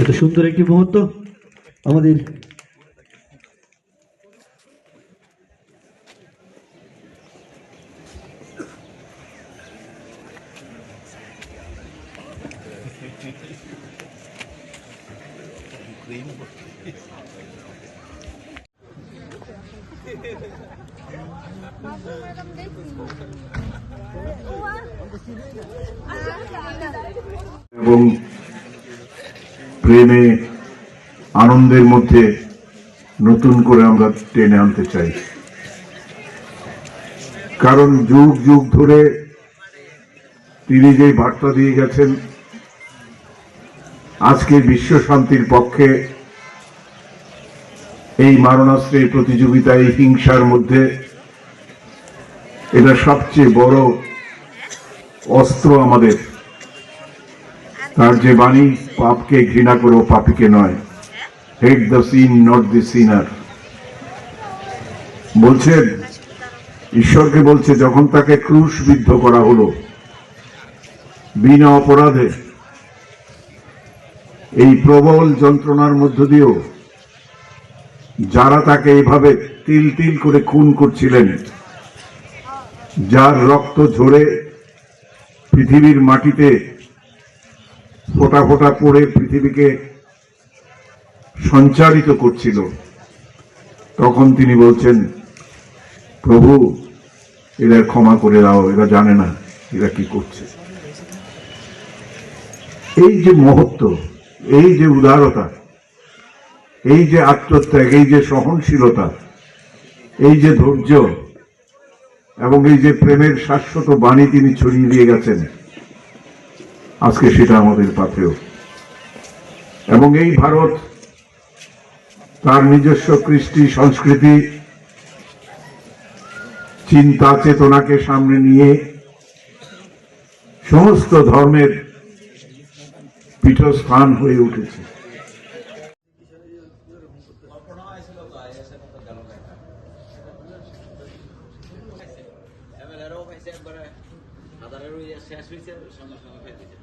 এত সুন্দর একটি মুহূর্ত। আমাদের এবং প্রেমে, আনন্দের মধ্যে নতুন করে আমরা টেনে আনতে চাই। কারণ যুগ যুগ ধরে তিনি যে বার্তা দিয়ে গেছেন, আজকে বিশ্ব শান্তির পক্ষে এই মারণাস্ত্রের প্রতিযোগিতায় হিংসার মধ্যে এটা সবচেয়ে বড় অস্ত্র আমাদের। তার যে বাণী পাপকে ঘৃণা করো, পাপিকে নয়। Hate the sin not the sinner বলছেন ঈশ্বরকে বলছে, যখন তাকে ক্রুশবিদ্ধ করা হলো, বিনা অপরাধে, এই প্রবল যন্ত্রণার মধ্য দিয়েও, যারা তাকে এইভাবে তিল তিল করে খুন করছিলেন, যার রক্ত ঝরে পৃথিবীর মাটিতে ফোটা ফোটা পড়ে পৃথিবীকে সঞ্চারিত করছিল। তখন তিনি বলছেন, প্রভু, এদের ক্ষমা করে দাও, এরা জানে না এরা কি করছে। এই যে মহত্ব, এই যে উদারতা, এই যে আত্মত্যাগ, এই যে সহনশীলতা, এই যে ধৈর্য, এবং এই যে প্রেমের শাশ্বত বাণী তিনি ছড়িয়ে দিয়ে গেছেন আজকে সেটা আমাদের পাথেও এবং এই ভারত, তার নিজস্ব কৃষ্টি, সংস্কৃতি, চিন্তা, চেতনাকে সামনে নিয়ে সমস্ত ধর্মের পীঠস্থান হয়ে উঠেছে। আদারের ওই ইয়ে শেষ হয়েছে সঙ্গে সঙ্গে খাই দিয়েছে